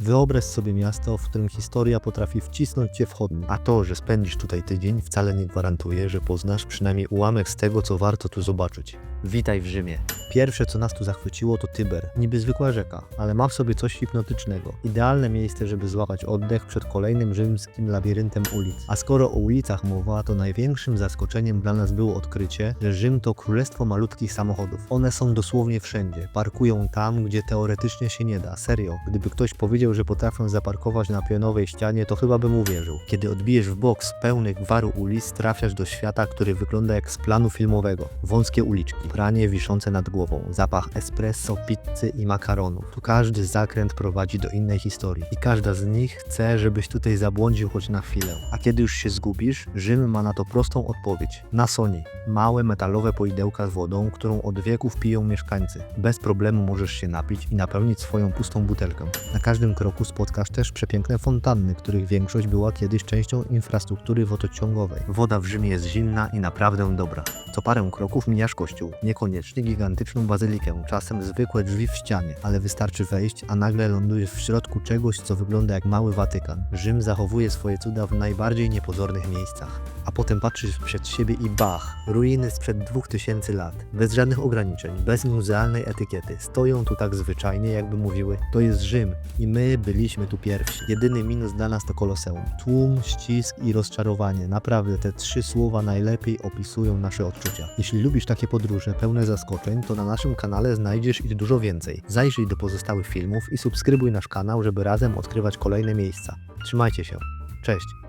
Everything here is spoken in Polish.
Wyobraź sobie miasto, w którym historia potrafi wcisnąć cię w chodnik. A to, że spędzisz tutaj tydzień, wcale nie gwarantuje, że poznasz przynajmniej ułamek z tego, co warto tu zobaczyć. Witaj w Rzymie. Pierwsze, co nas tu zachwyciło, to Tyber. Niby zwykła rzeka, ale ma w sobie coś hipnotycznego. Idealne miejsce, żeby złapać oddech przed kolejnym rzymskim labiryntem ulic. A skoro o ulicach mowa, to największym zaskoczeniem dla nas było odkrycie, że Rzym to królestwo malutkich samochodów. One są dosłownie wszędzie. Parkują tam, gdzie teoretycznie się nie da. Serio. Gdyby ktoś powiedział, że potrafią zaparkować na pionowej ścianie, to chyba bym uwierzył. Kiedy odbijesz w bok z pełnych gwaru ulic, trafiasz do świata, który wygląda jak z planu filmowego. Wąskie uliczki, pranie wiszące nad głową, zapach espresso, pizzy i makaronu. Tu każdy zakręt prowadzi do innej historii i każda z nich chce, żebyś tutaj zabłądził choć na chwilę. A kiedy już się zgubisz, Rzym ma na to prostą odpowiedź. Na Sony. Małe metalowe poidełka z wodą, którą od wieków piją mieszkańcy. Bez problemu możesz się napić i napełnić swoją pustą butelkę. Na każdym kroku spotkasz też przepiękne fontanny, których większość była kiedyś częścią infrastruktury wodociągowej. Woda w Rzymie jest zimna i naprawdę dobra. Co parę kroków mijasz kościół, niekoniecznie gigantyczną bazylikę, czasem zwykłe drzwi w ścianie, ale wystarczy wejść, a nagle lądujesz w środku czegoś, co wygląda jak mały Watykan. Rzym zachowuje swoje cuda w najbardziej niepozornych miejscach. A potem patrzysz przed siebie i bach, ruiny sprzed 2000 lat, bez żadnych ograniczeń, bez muzealnej etykiety. Stoją tu tak zwyczajnie, jakby mówiły, to jest Rzym i my byliśmy tu pierwsi. Jedyny minus dla nas to koloseum. Tłum, ścisk i rozczarowanie. Naprawdę te trzy słowa najlepiej opisują nasze odczucia. Jeśli lubisz takie podróże pełne zaskoczeń, to na naszym kanale znajdziesz ich dużo więcej. Zajrzyj do pozostałych filmów i subskrybuj nasz kanał, żeby razem odkrywać kolejne miejsca. Trzymajcie się. Cześć!